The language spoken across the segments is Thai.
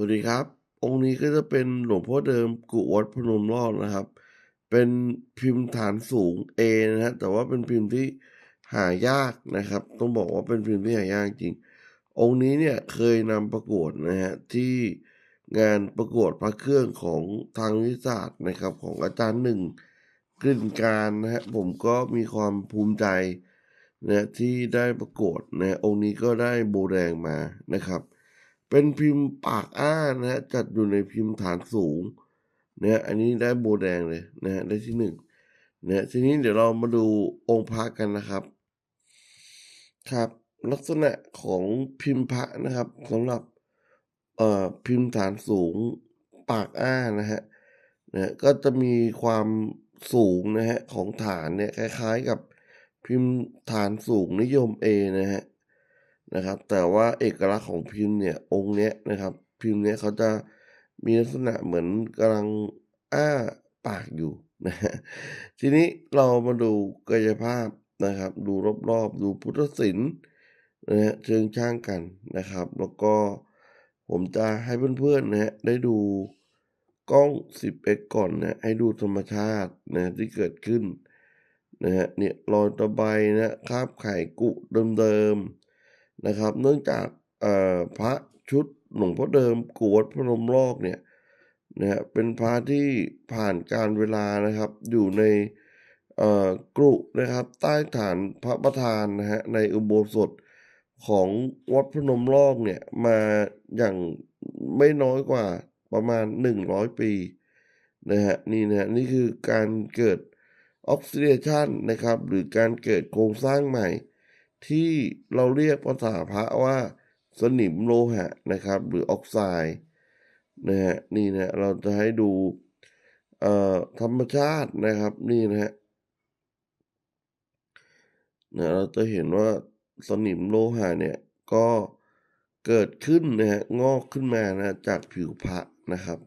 วัสดีครับ องค์นี้ก็จะเป็นหลวงพ่อเดิมกุวัดพนมรอดนะครับ เป็นพิมพ์ฐานสูง A นะฮะแต่ว่าเป็นพิมพ์ที่หายากนะครับ ต้องบอกว่าเป็นพิมพ์ที่หายากจริง องค์นี้เนี่ยเคยนำประกวดนะฮะที่งานประกวดพระเครื่องของทางวิทยาศาสตร์นะครับ ของอาจารย์หนึ่งกลิ่นการนะฮะผมก็มีความภูมิใจนะที่ได้ประกวดนะองค์นี้ก็ได้โบแดงมานะครับ เป็นพิมพ์ปากอ้านะฮะจัดอยู่ในพิมพ์ฐานสูงนะฮะอันนี้ได้โบแดงเลยนะฮะได้ที่หนึ่งนะฮะทีนี้เดี๋ยวเรามาดูองค์พระกันนะครับ ครับ ลักษณะของพิมพ์พระนะครับสำหรับเอ่อพิมพ์ฐานสูงปากอ้านะฮะนะฮะก็จะมีความสูงนะฮะของฐานเนี่ยคล้ายๆกับพิมพ์ฐานสูงนิยม A นะฮะ นะครับ แต่ว่าเอกลักษณ์ของพิมพ์เนี่ยองค์เนี้ยนะครับ พิมพ์เนี้ยเขาจะมีลักษณะเหมือนกำลังอ้าปากอยู่นะทีนี้เรามาดูกายภาพนะครับ ดูรอบๆ ดูพุทธศิลป์นะฮะเชิงช่างกันนะครับ แล้วก็ผมจะให้เพื่อนๆนะฮะได้ดูกล้อง 10x ก่อนนะให้ดูธรรมชาตินะที่เกิดขึ้นนะฮะเนี่ยรอยตะไบนะคราบไข่กุเดิมๆ นะครับ เนื่องจากพระชุดหลวงพ่อเดิมกวดพนมลอกเนี่ยนะฮะเป็นพระที่ผ่านการเวลานะครับอยู่ในกรุนะครับ ใต้ฐานพระประธานนะฮะในอุโบสถของวัดพนมลอกเนี่ยมาอย่างไม่น้อยกว่าประมาณ 100 ปีนะฮะนี่นะฮะนี่คือการเกิดออกซิเดชันนะครับ หรือการเกิดโครงสร้างใหม่ ที่เราเรียกภาษาพระว่าสนิมโลหะนะครับ หรือออกไซด์นะฮะนี่นะเราจะให้ดูเอ่อธรรมชาตินะครับนี่นะฮะนะเราจะเห็นว่าสนิมโลหะเนี่ยก็เกิดขึ้นนะฮะงอกขึ้นมานะจากผิวพระนะครับ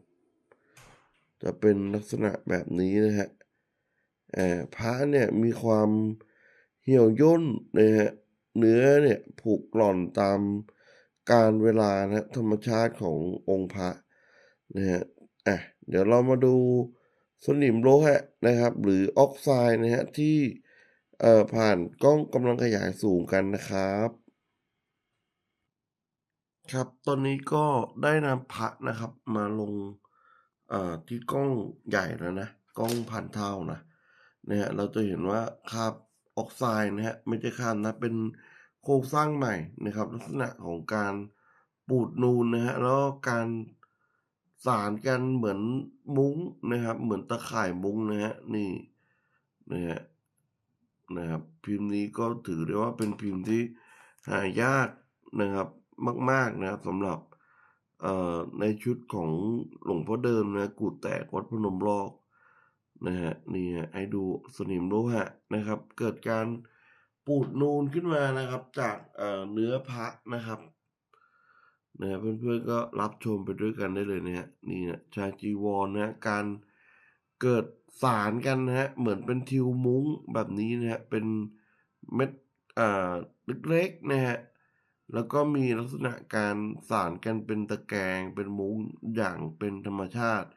จะเป็นลักษณะแบบนี้นะฮะเอ่อพระเนี่ยมีความเหี่ยวย่นนะฮะ เนื้อเนี่ยผูกหล่อนตามการเวลานะธรรมชาติขององค์พระนะฮะอะเดี๋ยวเรามาดูสนิมโลหะนะครับ หรือออกไซด์นะฮะที่เอ่อผ่านกล้องกำลังขยายสูงกันนะครับ ครับตอนนี้ก็ได้นำพระนะครับ มาลงเอ่อที่กล้องใหญ่แล้วนะกล้องพันเท่านะนะฮะเราจะเห็นว่าคราบ ออกไซด์นะฮะไม่ใช่คาบนะเป็นโครงสร้างใหม่นะครับ ลักษณะของการปูดนูนนะฮะแล้วการสารกันเหมือนมุ้งนะครับ เหมือนตะข่ายมุ้งนะฮะนี่นะฮะนะครับพิมพ์นี้ก็ถือได้ว่าเป็นพิมพ์ที่หายากนะครับมาก ๆนะครับสำหรับในชุดของหลวงพ่อเดิมนะกูดแตกวัดพนมลอก นะฮะนี่ฮะให้ดูสนิมโลหะนะครับ เกิดการปูดนูนขึ้นมานะครับจากเนื้อพระนะครับนะฮะเพื่อนๆก็รับชมไปด้วยกันได้เลยนะฮะนี่นะชาจีวรนะฮะการเกิดสารกันนะฮะเหมือนเป็นทิวมุ้งแบบนี้นะฮะเป็นเม็ดอ่าเล็กๆนะฮะแล้วก็มีลักษณะการสารกันเป็นตะแกรงเป็นมุ้งอย่างเป็นธรรมชาติ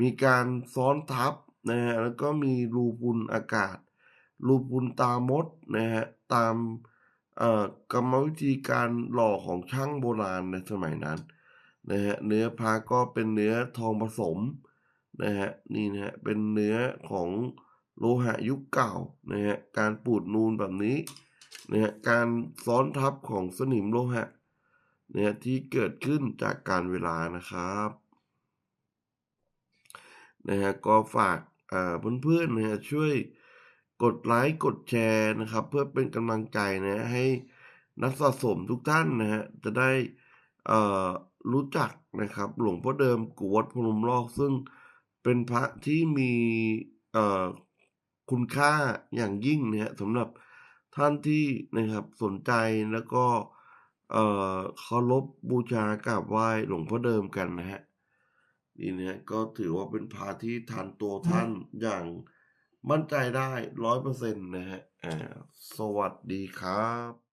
มีการซ้อนทับ นะฮะแล้วก็มีรูพุนอากาศ รูพุนตามดนะฮะตามกรรมวิธีการหล่อของช่างโบราณในสมัยนั้นนะฮะเนื้อพาก็เป็นเนื้อทองผสมนะฮะนี่นะฮะเป็นเนื้อของโลหะยุคเก่านะฮะการปูดนูนแบบนี้นะฮะการซ้อนทับของสนิมโลหะนะฮะที่เกิดขึ้นจากการเวลานะครับนะฮะก็ฝาก เพื่อนๆนะฮะช่วยกดไลค์กดแชร์นะครับ เพื่อเป็นกำลังใจนะให้นักสะสมทุกท่านนะฮะจะได้รู้จักนะครับ หลวงพ่อเดิมกุวัดพนมลอกซึ่งเป็นพระที่มีคุณค่าอย่างยิ่งนะฮะสำหรับท่านที่นะครับสนใจแล้วก็เคารพบูชากราบไหว้หลวงพ่อเดิมกันนะฮะ นี่นะก็ถือว่าเป็นพาที่ทันตัวท่านอย่างมั่นใจได้ร้อยเปอร์เซ็นต์นะฮะอ่าสวัสดีครับ